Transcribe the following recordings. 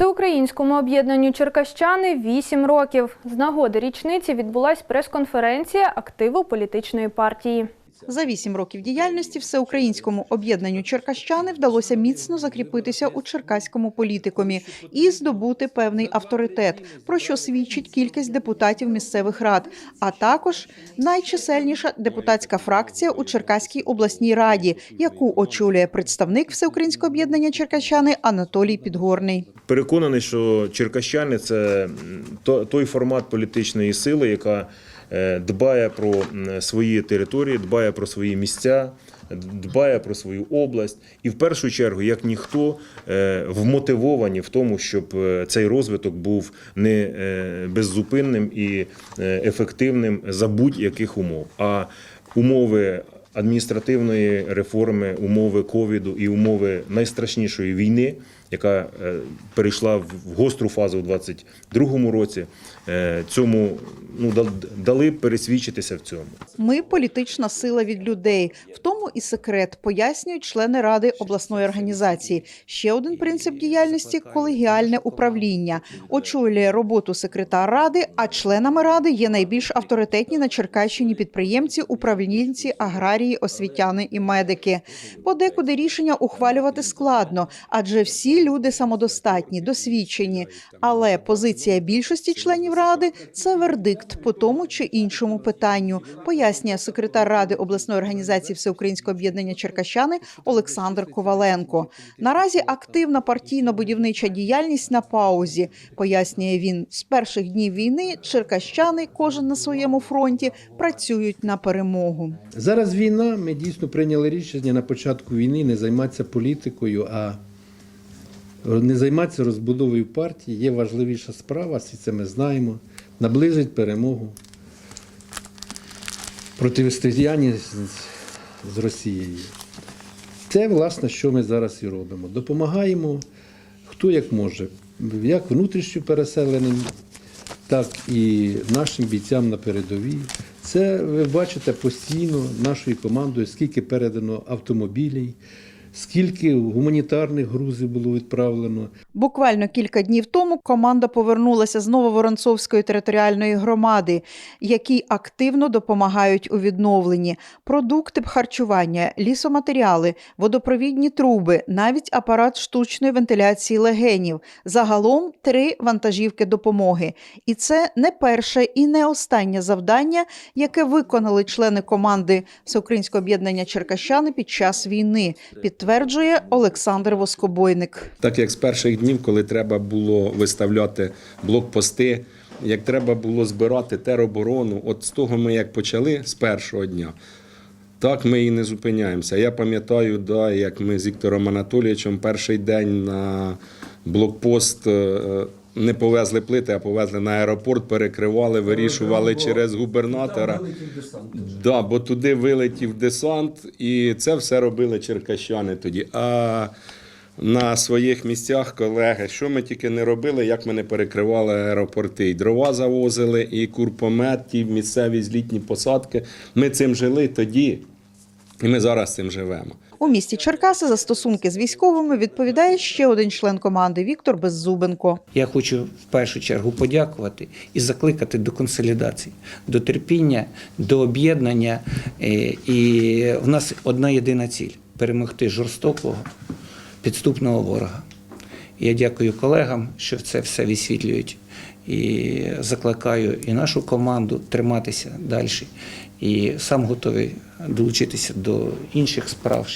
Всеукраїнському об'єднанню Черкащани 8 років. З нагоди річниці відбулася прес-конференція активу політичної партії. За вісім років діяльності всеукраїнському об'єднанню черкащани вдалося міцно закріпитися у черкаському політикумі і здобути певний авторитет, про що свідчить кількість депутатів місцевих рад, а також найчисельніша депутатська фракція у Черкаській обласній раді, яку очолює представник всеукраїнського об'єднання черкащани Анатолій Підгорний. Переконаний, що черкащани це той формат політичної сили, яка дбає про свої території, дбає про свої місця, дбає про свою область, і в першу чергу, як ніхто, е, вмотивовані в тому, щоб е, цей розвиток був не е, беззупинним і е, ефективним за будь-яких умов. А умови адміністративної реформи, умови ковіду і умови найстрашнішої війни, яка е, перейшла в гостру фазу у 2022 році, е, цьому ну дали пересвідчитися в цьому. Ми політична сила від людей. В тому і секрет пояснюють члени ради обласної організації. Ще один принцип діяльності колегіальне управління. Очолює роботу секретар ради, а членами ради є найбільш авторитетні на Черкащині підприємці, управлінці, аграрії, освітяни і медики. Подекуди рішення ухвалювати складно, адже всі люди самодостатні, досвідчені. Але позиція більшості членів ради це вердикт по тому чи іншому питанню, пояснює секретар ради обласної організації Всеукраїнського об'єднання Черкащани Олександр Коваленко. Наразі активна партійно-будівнича діяльність на паузі, пояснює він. З перших днів війни черкащани, кожен на своєму фронті, працюють на перемогу. Зараз війна. Ми дійсно прийняли рішення на початку війни не займатися політикою, а не займатися розбудовою партії. Є важливіша справа, всі це ми знаємо. Наближить перемогу протистояння з- Росією. Це, власне, що ми зараз і робимо. Допомагаємо хто як може, як внутрішньо переселеним, так і нашим бійцям на передовій. Це ви бачите постійно нашою командою, скільки передано автомобілів, скільки гуманітарних грузів було відправлено. Буквально кілька днів тому команда повернулася з Нововоронцовської територіальної громади, які активно допомагають у відновленні. Продукти харчування, лісоматеріали, водопровідні труби, навіть апарат штучної вентиляції легенів. Загалом три вантажівки допомоги. І це не перше і не останнє завдання, яке виконали члени команди Всеукраїнського об'єднання Черкащани під час війни, підтверджує Олександр Воскобойник. Так як з перших днів, коли треба було виставляти блокпости, як треба було збирати тероборону, от з того ми як почали з першого дня. Так ми і не зупиняємося. Я пам'ятаю, да, як ми з Віктором Анатолійовичем перший день на блокпост е, не повезли плити, а повезли на аеропорт, перекривали, вирішували через губернатора. Да, бо туди вилетів десант, і це все робили черкащани тоді. А на своїх місцях колеги, що ми тільки не робили, як ми не перекривали аеропорти. І дрова завозили, і курпомет, ті місцеві злітні посадки. Ми цим жили тоді, і ми зараз цим живемо. У місті Черкаси за стосунки з військовими відповідає ще один член команди Віктор Беззубенко. Я хочу в першу чергу подякувати і закликати до консолідації, до терпіння, до об'єднання. Е, І в нас одна єдина ціль перемогти жорстокого підступного ворога. Я дякую колегам, що це все висвітлюють. І закликаю і нашу команду триматися далі. І сам готовий долучитися до інших справ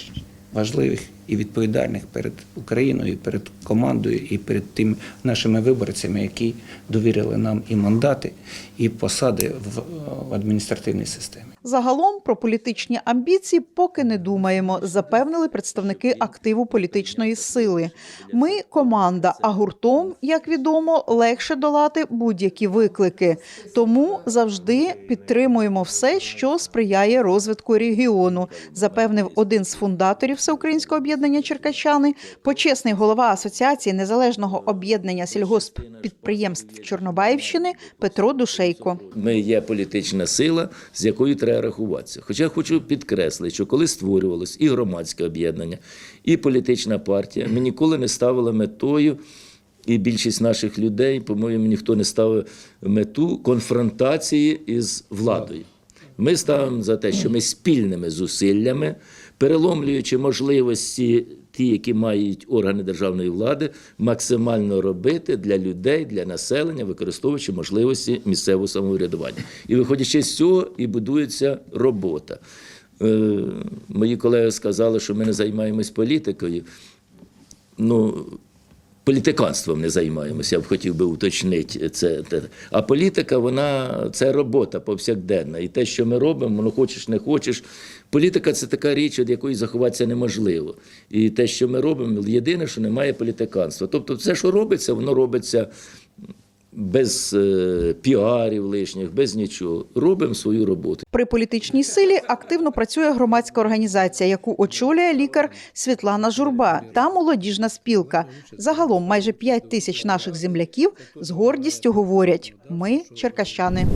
важливих і відповідальних перед Україною, перед командою і перед тими нашими виборцями, які довірили нам і мандати, і посади в, в адміністративній системі. Загалом про політичні амбіції поки не думаємо, запевнили представники активу політичної сили. Ми команда, а гуртом, як відомо, легше долати будь-які виклики. Тому завжди підтримуємо все, що сприяє розвитку регіону, запевнив один з фундаторів Всеукраїнського об'єднання Черкащани, почесний голова Асоціації незалежного об'єднання сільгосппідприємств Чорнобаївщини Петро Душейко. Ми є політична сила, з якою треба рахуватися. Хоча хочу підкреслити, що коли створювалось і громадське об'єднання, і політична партія, ми ніколи не ставили метою і більшість наших людей, по-моєму, ніхто не ставив мету конфронтації із владою. Ми ставимо за те, що ми спільними зусиллями, переломлюючи можливості, ті, які мають органи державної влади, максимально робити для людей, для населення, використовуючи можливості місцевого самоврядування. І виходячи з цього, і будується робота. Е, мої колеги сказали, що ми не займаємось політикою. Ну, політиканством не займаємося, я б хотів би уточнити це. А політика, вона це робота повсякденна. І те, що ми робимо, воно хочеш, не хочеш. Політика це така річ, від якої заховатися неможливо. І те, що ми робимо, єдине, що немає політиканства. Тобто, все, що робиться, воно робиться без е, піарів лишніх, без нічого. Робимо свою роботу. При політичній силі активно працює громадська організація, яку очолює лікар Світлана Журба та молодіжна спілка. Загалом майже 5 тисяч наших земляків з гордістю говорять: ми черкащани.